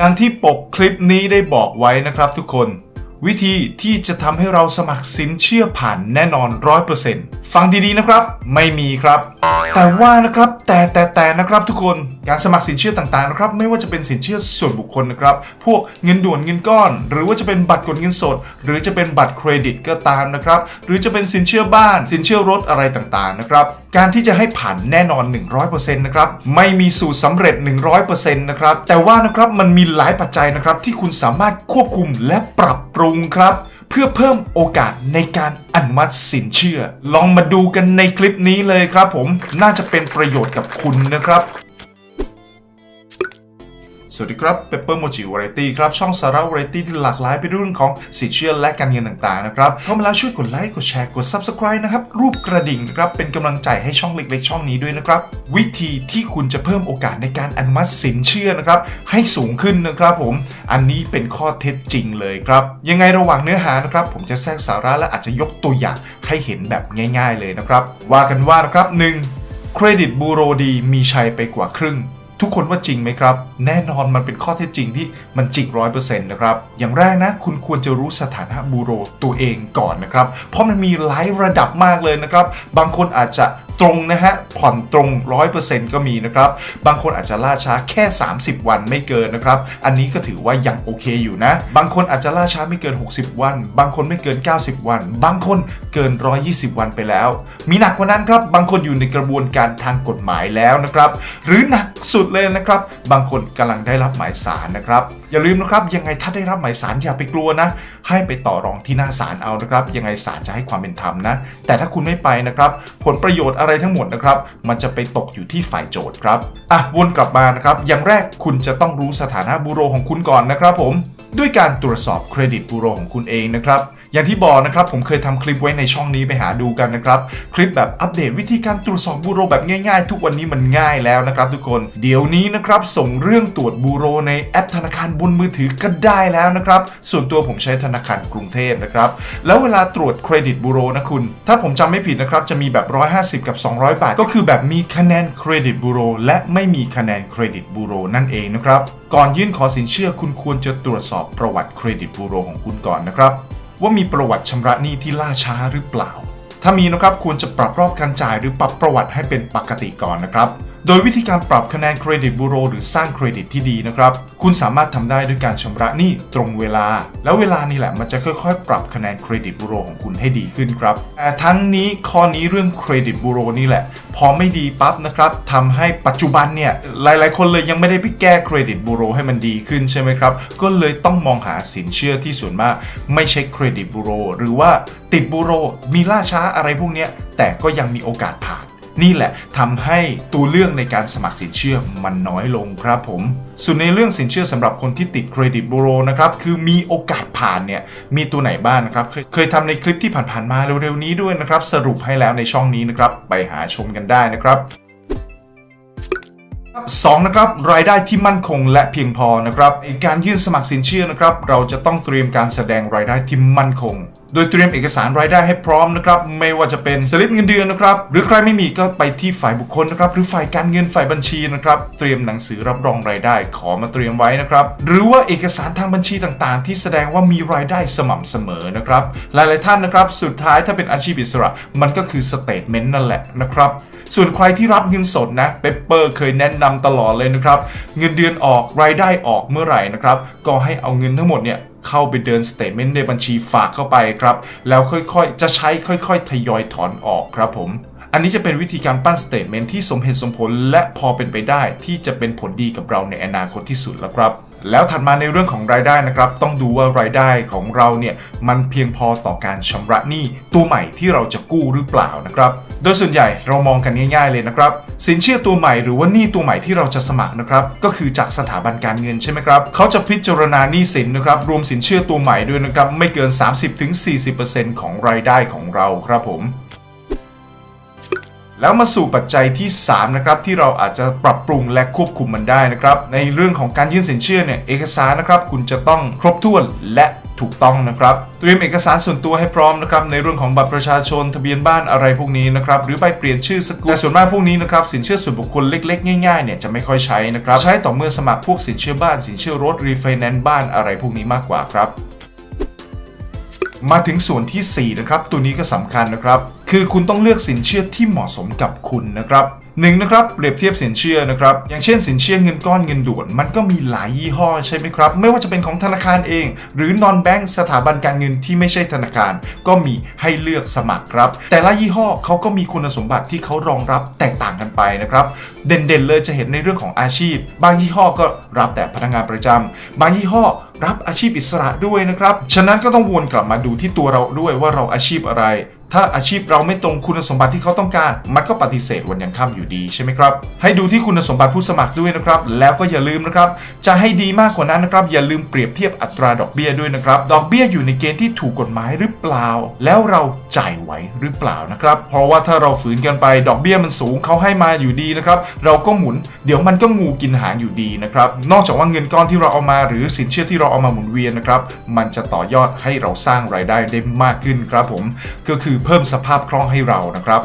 อย่างที่ปกคลิปนี้ได้บอกไว้นะครับทุกคน วิธีที่จะทำให้เราสมัครสินเชื่อผ่านแน่นอน 100%ฟังดีๆนะครับ ไม่มีครับ แต่ว่านะครับแต่แต่แต่นะครับทุกคนการสมัครสินเชื่อต่างๆนะครับไม่ว่าจะเป็นสินเชื่อส่วนบุคคลนะครับ พวกเงินด่วนเงินก้อน หรือว่าจะเป็นบัตรกดเงินสด หรือจะเป็นบัตรเครดิตก็ตามนะครับหรือจะเป็นสินเชื่อบ้าน สินเชื่อรถอะไรต่างๆนะครับการที่จะให้ผ่านแน่นอน 100%นะครับไม่มีสูตรสำเร็จ 100%นะครับแต่ว่านะครับมันมีหลายปัจจัยนะครับที่คุณสามารถควบคุมและปรับปรุงครับ เพื่อเพิ่มโอกาสในการอนุมัติสินเชื่อ ลองมาดูกันในคลิปนี้เลยครับผมน่าจะเป็นประโยชน์กับคุณนะครับ สวัสดีครับเปเปอร์โมจิวาไรตี้ครับ ช่องสาระวาไรตี้ที่หลากหลายไปด้วยเรื่องของสินเชื่อและการเงินต่างๆนะครับเข้ามาแล้วช่วยกดไลค์กดแชร์กด Subscribe นะครับ รูปกระดิ่งนะครับ เป็นกำลังใจให้ช่องเล็กๆ ช่องนี้ด้วยนะครับ วิธีที่คุณจะเพิ่มโอกาสในการอนุมัติสินเชื่อนะครับ ให้สูงขึ้นนะครับผมอันนี้เป็นข้อเท็จจริงเลยครับ ยังไงระหว่างเนื้อหานะครับ ผมจะแทรกสาระและอาจจะยกตัวอย่างให้เห็นแบบง่าย ๆ เลยนะครับว่ากันว่านะครับ 1. เครดิตบูโรดีมีชัยไปกว่าครึ่ง ทุกคนว่าจริงไหมครับ แน่นอนมันเป็นข้อเท็จจริงที่มันจริงร้อยเปอร์เซ็นต์นะครับ อย่างแรกนะ คุณควรจะรู้สถานะบูโรตัวเองก่อนนะครับ เพราะมันมีหลายระดับมากเลยนะครับ บางคนอาจจะ ตรงนะฮะ ผ่อนตรง 100%ก็มีนะครับ บางคนอาจจะล่าช้าแค่ 30 วันไม่เกินนะครับ อันนี้ก็ถือว่ายังโอเคอยู่นะ บางคนอาจจะล่าช้าไม่เกิน 60 วัน บางคนไม่เกิน 90 วัน บางคนเกิน 120 วันไปแล้ว มีหนักกว่านั้นครับ บางคนอยู่ในกระบวนการทางกฎหมายแล้วนะครับ หรือหนักสุดเลยนะครับ บางคนกำลังได้รับหมายสารนะครับ อย่าลืมนะครับยังไงถ้าได้รับหมายสารอย่าไปกลัวนะ ให้ไปต่อรองที่หน้าศาลเอานะครับ ยังไงศาลจะให้ความเป็นธรรมนะ แต่ถ้าคุณไม่ไปนะครับ ผลประโยชน์อะไรทั้งหมดนะครับ มันจะไปตกอยู่ที่ฝ่ายโจทย์ครับอะวนกลับมานะครับ อย่างแรกคุณจะต้องรู้สถานะบูโรของคุณก่อนนะครับ ผม ด้วยการตรวจสอบเครดิตบูโรของคุณเองนะครับ อย่างที่บอกนะครับผมเคยทำคลิปไว้ในช่องนี้ไปหาดูกันนะครับ คลิปแบบอัปเดตวิธีการตรวจสอบบูโรแบบง่ายๆ ทุกวันนี้มันง่ายแล้วนะครับ ทุกคนเดี๋ยวนี้นะครับส่งเรื่องตรวจบูโรในแอปธนาคารบนมือถือก็ได้แล้วนะครับส่วนตัวผมใช้ธนาคารกรุงเทพนะครับแล้วเวลาตรวจเครดิตบูโรนะคุณ ถ้าผมจำไม่ผิดนะครับจะมีแบบ 150 กับ 200 บาท ก็คือแบบมีคะแนนเครดิตบูโรและไม่มีคะแนนเครดิตบูโรนั่นเองนะครับก่อนยื่นขอสินเชื่อคุณควรจะตรวจสอบประวัติเครดิตบูโรของคุณก่อนนะครับ ว่ามีประวัติชำระหนี้ที่ล่าช้าหรือเปล่า ถ้ามีนะครับควรจะปรับรอบการจ่ายหรือปรับประวัติให้เป็นปกติก่อนนะครับโดยวิธีการปรับคะแนนเครดิตบูโรหรือสร้างเครดิตที่ดีนะครับ คุณสามารถทำได้ด้วยการชำระหนี้ตรงเวลา แล้วเวลานี่แหละมันจะค่อยๆ ปรับคะแนนเครดิตบูโรของคุณให้ดีขึ้นครับแต่ทั้งนี้ข้อนี้เรื่องเครดิตบูโรนี่แหละ พอไม่ดีปั๊บนะครับทำให้ปัจจุบันเนี่ยหลายๆ คนเลยยังไม่ได้ไปแก้เครดิตบูโรให้มันดีขึ้นใช่ไหมครับ ก็เลยต้องมองหาสินเชื่อที่ส่วนมาก ไม่ใช่เครดิตบูโรหรือว่าติดบูโรมีล่าช้าอะไรพวกนี้แต่ก็ยังมีโอกาสผ่าน นี่แหละทำให้ตัวเลือกในการสมัครสินเชื่อมันน้อยลงครับผม ส่วนในเรื่องสินเชื่อสำหรับคนที่ติดเครดิตบูโรนะครับคือมีโอกาสผ่านเนี่ยมีตัวไหนบ้างนะครับเคยเคยทำในคลิปที่ผ่านๆมาเร็วๆนี้ด้วยนะครับสรุปให้แล้วในช่องนี้นะครับไปหาชมกันได้นะครับ สองนะครับรายได้ที่มั่นคงและเพียงพอนะครับในการยื่นสมัครสินเชื่อนะครับ เราจะต้องเตรียมการแสดงรายได้ที่มั่นคง โดยเตรียมเอกสารรายได้ให้พร้อมนะครับไม่ว่าจะเป็นสลิปเงินเดือนนะครับหรือใครไม่มีก็ไปที่ฝ่ายบุคคลนะครับหรือฝ่ายการเงินฝ่ายบัญชีนะครับเตรียมหนังสือรับรองรายได้ ขอมาเตรียมไว้นะครับหรือว่าเอกสารทางบัญชีต่างๆ ที่แสดงว่ามีรายได้สม่ำเสมอนะครับหลายๆท่านนะครับสุดท้ายถ้าเป็นอาชีพอิสระ มันก็คือสเตทเมนต์นั่นแหละนะครับส่วนใครที่รับเงินสดนะเปเปอร์เคยแนะนำตลอดเลยนะครับ เงินเดือนออกรายได้ออกเมื่อไหร่นะครับ ก็ให้เอาเงินทั้งหมดเนี่ยเข้าไปเดินสเตทเมนต์ในบัญชีฝากเข้าไปครับ แล้วค่อยๆ จะใช้ค่อยๆ ทยอยถอนออกครับผม อันนี้จะเป็นวิธีการปั้นสเตทเมนต์ที่สมเหตุสมผล และพอเป็นไปได้ที่จะเป็นผลดีกับเราในอนาคตที่สุดแล้วครับ แล้วถัดมาในเรื่องของรายได้นะครับ ต้องดูว่ารายได้ของเราเนี่ยมันเพียงพอต่อการชำระหนี้ตัวใหม่ที่เราจะกู้หรือเปล่านะครับ โดยส่วนใหญ่เรามองกันง่ายๆเลยนะครับ สินเชื่อตัวใหม่หรือว่าหนี้ตัวใหม่ที่เราจะสมัครนะครับ ก็คือจากสถาบันการเงินใช่ไหมครับเขาจะพิจารณาหนี้สินนะครับรวมสินเชื่อตัวใหม่ด้วยนะครับไม่เกิน 30-40%ของรายได้ของเราครับผม แล้วมาสู่ปัจจัยที่ 3 นะครับที่เราอาจจะปรับปรุงและควบคุมมันได้นะครับ ในเรื่องของการยื่นสินเชื่อเนี่ยเอกสารนะครับคุณจะต้องครบถ้วนและถูกต้องนะครับเตรียมเอกสารส่วนตัวให้พร้อมนะครับในเรื่องของบัตรประชาชนทะเบียนบ้านอะไรพวกนี้นะครับหรือใบเปลี่ยนชื่อสกุลแต่ส่วนมากพวกนี้นะครับสินเชื่อส่วนบุคคลเล็ก ๆ ง่ายๆเนี่ยจะไม่ค่อยใช้นะครับใช้ต่อเมื่อสมัครพวกสินเชื่อบ้านสินเชื่อรถรีไฟแนนซ์บ้านอะไรพวกนี้มากกว่าครับมาถึงส่วนทีสี่4 นะครับ ตัวนี้ก็สำคัญนะครับ คือคุณต้องเลือกสินเชื่อที่เหมาะสมกับคุณนะครับ หนึ่งนะครับเปรียบเทียบสินเชื่อนะครับอย่างเช่นสินเชื่อเงินก้อนเงินด่วน มันก็มีหลายยี่ห้อใช่ไหมครับ ไม่ว่าจะเป็นของธนาคารเอง หรือนอนแบงก์สถาบันการเงินที่ไม่ใช่ธนาคาร ก็มีให้เลือกสมัครครับ แต่ละยี่ห้อเขาก็มีคุณสมบัติที่เขารองรับแตกต่างกันไปนะครับเด่นๆเลยจะเห็นในเรื่องของอาชีพ บางยี่ห้อก็รับแต่พนักงานประจำบางยี่ห้อรับอาชีพอิสระด้วยนะครับ ฉะนั้นก็ต้องวนกลับมาดูที่ตัวเราด้วยว่าเราอาชีพอะไร ถ้าอาชีพเราไม่ตรงคุณสมบัติที่เขาต้องการ มันก็ปฏิเสธวันยังค่ำอยู่ดีใช่ไหมครับ ให้ดูที่คุณสมบัติผู้สมัครด้วยนะครับ แล้วก็อย่าลืมนะครับ จะให้ดีมากกว่านั้นนะครับ อย่าลืมเปรียบเทียบอัตราดอกเบี้ยด้วยนะครับ ดอกเบี้ยอยู่ในเกณฑ์ที่ถูกกฎหมายหรือเปล่า แล้วเราจ่ายไหวหรือเปล่านะครับ เพราะว่าถ้าเราฝืนกันไป ดอกเบี้ยมันสูงเขาให้มาอยู่ดีนะครับ เราก็หมุน เดี๋ยวมันก็งูกินหางอยู่ดีนะครับ นอกจากว่าเงินก้อนที่เราเอามาหรือสินเชื่อที่เราเอามาหมุนเวียนนะครับ มันจะต่อยอดให้เราสร้างรายได้ได้มากขึ้นครับผม ก็คือเพิ่มสภาพคล่องให้เรานะครับ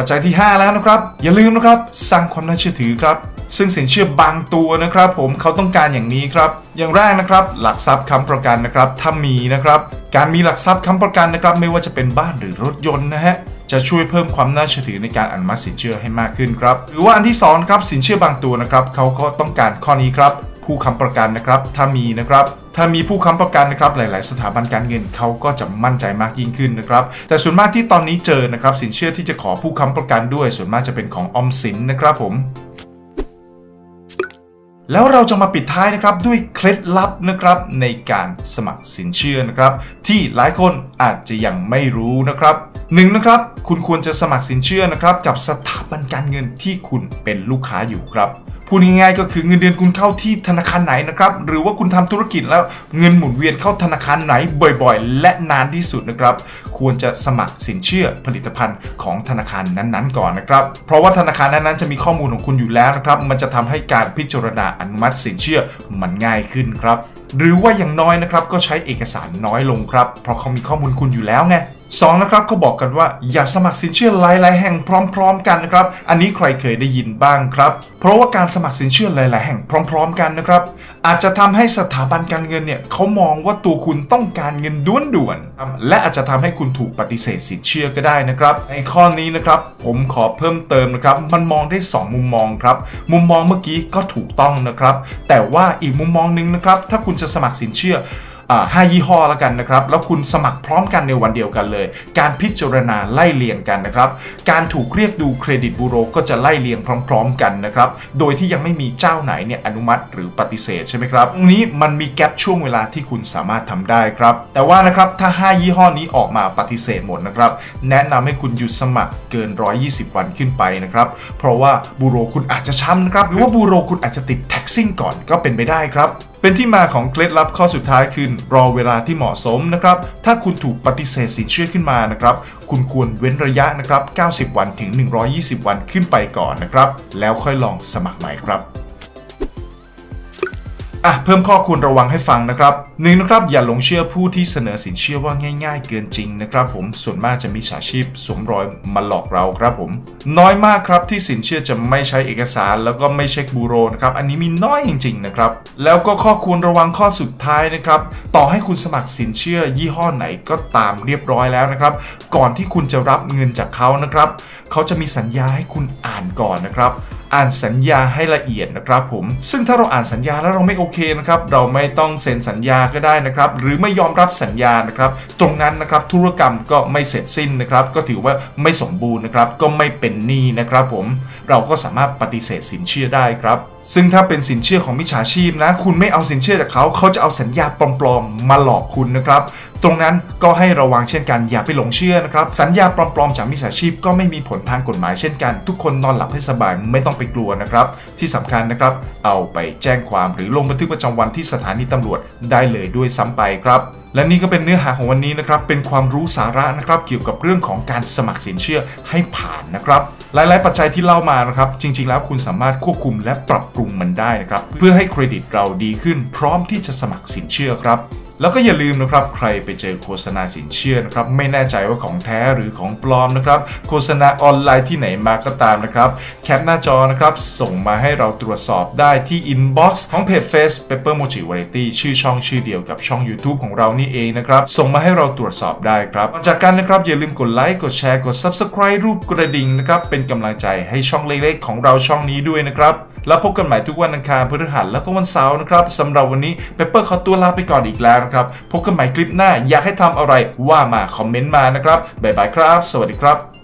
ปัจจัยที่ 5 แล้วนะครับ อย่าลืมนะครับ สร้างความน่าเชื่อถือครับ ซึ่งสินเชื่อบางตัวนะครับ ผมเขาต้องการอย่างนี้ครับ อย่างแรกนะครับ หลักทรัพย์ค้ำประกันนะครับ ถ้ามีนะครับ การมีหลักทรัพย์ค้ำประกันนะครับ ไม่ว่าจะเป็นบ้านหรือรถยนต์นะฮะจะช่วยเพิ่มความน่าเชื่อถือในการอนุมัติสินเชื่อให้มากขึ้นครับ หรือว่าอันที่สองครับสินเชื่อบางตัวนะครับเขาก็ต้องการข้อนี้ครับ ผู้ค้ำประกันนะครับ ถ้ามีนะครับถ้ามีผู้ค้ำประกันนะครับหลาย ๆ สถาบันการเงินเขาก็จะมั่นใจมากยิ่งขึ้นนะครับ แต่ส่วนมากที่ตอนนี้เจอนะครับสินเชื่อที่จะขอผู้ค้ำประกันด้วย ส่วนมากจะเป็นของออมสินนะครับผมแล้วเราจะมาปิดท้ายนะครับด้วยเคล็ดลับนะครับในการสมัครสินเชื่อนะครับที่หลายคนอาจจะยังไม่รู้นะครับหนึ่งนะครับคุณควรจะสมัครสินเชื่อนะครับกับสถาบันการเงินที่คุณเป็นลูกค้าอยู่ครับ พูดง่ายๆก็คือเงินเดือนคุณเข้าที่ธนาคารไหนนะครับ หรือว่าคุณทำธุรกิจแล้วเงินหมุนเวียนเข้าธนาคารไหนบ่อยๆ และนานที่สุดนะครับ ควรจะสมัครสินเชื่อผลิตภัณฑ์ของธนาคารนั้นๆ ก่อนนะครับ เพราะว่าธนาคารนั้นๆจะมีข้อมูลของคุณอยู่แล้วนะครับ มันจะทำให้การพิจารณาอนุมัติสินเชื่อมันง่ายขึ้นครับ หรือว่าอย่างน้อยนะครับก็ใช้เอกสารน้อยลงครับ เพราะเขามีข้อมูลคุณอยู่แล้วไง สองนะครับเขาบอกกันว่าอย่าสมัครสินเชื่อหลาย ๆ แห่งพร้อม ๆ กันนะครับ อันนี้ใครเคยได้ยินบ้างครับ เพราะว่าการสมัครสินเชื่อหลาย ๆ แห่งพร้อม ๆ กันนะครับ อาจจะทำให้สถาบันการเงินเนี่ยเขามองว่าตัวคุณต้องการเงินด่วน ๆ และอาจจะทำให้คุณถูกปฏิเสธสินเชื่อก็ได้นะครับ ในข้อนี้นะครับผมขอเพิ่มเติมนะครับ มันมองได้ 2 มุมมองครับ มุมมองเมื่อกี้ก็ถูกต้องนะครับ แต่ว่าอีกมุมมองหนึงนะครับ ถ้าคุณจะสมัครสินเชื่อ ห้ายี่ห้อแล้วกันนะครับ แล้วคุณสมัครพร้อมกันในวันเดียวกันเลย การพิจารณาไล่เลียงกันนะครับ การถูกเรียกดูเครดิตบูโรก็จะไล่เลียงพร้อม ๆ กันนะครับ โดยที่ยังไม่มีเจ้าไหนเนี่ยอนุมัติหรือปฏิเสธใช่ไหมครับตรงนี้มันมีแกลบช่วงเวลาที่คุณสามารถทำได้ครับ แต่ว่านะครับถ้า 5 ยี่ห้อนี้ออกมาปฏิเสธหมดนะครับ แนะนำให้คุณหยุดสมัครเกิน 120 วันขึ้นไปนะครับ เพราะว่าบูโรคุณอาจจะช้ำนะครับ หรือว่าบูโรคุณอาจจะติดแท็ ซิ่งก่อนก็เป็นไปได้ครับ เป็นที่มาของเคล็ดลับข้อสุดท้ายคือรอเวลาที่เหมาะสมนะครับ ถ้าคุณถูกปฏิเสธสินเชื่อขึ้นมานะครับ คุณควรเว้นระยะนะครับ 90 วันถึง 120 วันขึ้นไปก่อนนะครับ แล้วค่อยลองสมัครใหม่ครับ อะเพิ่มข้อควรระวังให้ฟังนะครับหนึ่งนะครับอย่าหลงเชื่อผู้ที่เสนอสินเชื่อว่าง่าย ๆ เกินจริงนะครับ ผมส่วนมากจะมีฉาชีพสวมรอยมาหลอกเราครับผม น้อยมากครับที่สินเชื่อจะไม่ใช้เอกสาร แล้วก็ไม่เช็คบูโรนะครับอันนี้มีน้อยจริงๆนะครับแล้วก็ข้อควรระวังข้อสุดท้ายนะครับต่อให้คุณสมัครสินเชื่อยี่ห้อไหนก็ตามเรียบร้อยแล้วนะครับ ก่อนที่คุณจะรับเงินจากเขานะครับเขาจะมีสัญญาให้คุณอ่านก่อนนะครับ อ่านสัญญาให้ละเอียดนะครับผม ซึ่งถ้าเราอ่านสัญญาแล้วเราไม่โอเคนะครับเราไม่ต้องเซ็นสัญญาก็ได้นะครับ หรือไม่ยอมรับสัญญานะครับตรงนั้นนะครับธุรกรรมก็ไม่เสร็จสิ้นนะครับ ก็ถือว่าไม่สมบูรณ์นะครับก็ไม่เป็นหนี้นะครับผมเราก็สามารถปฏิเสธสินเชื่อได้ครับ ซึ่งถ้าเป็นสินเชื่อของมิจฉาชีพนะ คุณไม่เอาสินเชื่อจากเขา เขาจะเอาสัญญาปลอมๆมาหลอกคุณนะครับ ตรงนั้นก็ให้ระวังเช่นกันอย่าไปหลงเชื่อนะครับ สัญญาปลอมๆจากมิจฉาชีพก็ไม่มีผลทางกฎหมายเช่นกัน ทุกคนนอนหลับให้สบายไม่ต้องไปกลัวนะครับ ที่สำคัญนะครับ เอาไปแจ้งความหรือลงบันทึกประจำวันที่สถานีตำรวจได้เลยด้วยซ้ำไปครับและนี่ก็เป็นเนื้อหาของวันนี้นะครับ เป็นความรู้สาระนะครับ เกี่ยวกับเรื่องของการสมัครสินเชื่อให้ผ่านนะครับ หลายๆ ปัจจัยที่เล่ามานะครับ จริง ๆ แล้วคุณสามารถควบคุมและปรับปรุงมันได้นะครับ เพื่อให้เครดิตเราดีขึ้น พร้อมที่จะสมัครสินเชื่อครับ แล้วก็อย่าลืมนะครับใครไปเจอโฆษณาสินเชื่อนะครับไม่แน่ใจว่าของแท้หรือของปลอมนะครับโฆษณาออนไลน์ที่ไหนมาก็ตามนะครับแคปหน้าจอนะครับส่งมาให้เราตรวจสอบได้ที่ inbox ของเพจ Face Paper Mochi Variety ชื่อช่องชื่อเดียวกับช่อง YouTube ของเรานี่เองนะครับส่งมาให้เราตรวจสอบได้ครับก่อนจากกันนะครับอย่าลืมกดไลค์กดแชร์กด Subscribe รูปกระดิ่งนะครับเป็นกำลังใจให้ช่องเล็กๆ ของเราช่องนี้ด้วยนะครับ แล้วพบกันใหม่ทุกวันอังคารพฤหัสแล้วก็วันเสาร์นะครับสำหรับวันนี้เปเปอร์ขอตัวลาไปก่อนอีกแล้วนะครับพบกันใหม่คลิปหน้าอยากให้ทำอะไรว่ามาคอมเมนต์มานะครับบ๊ายบายครับ สวัสดีครับ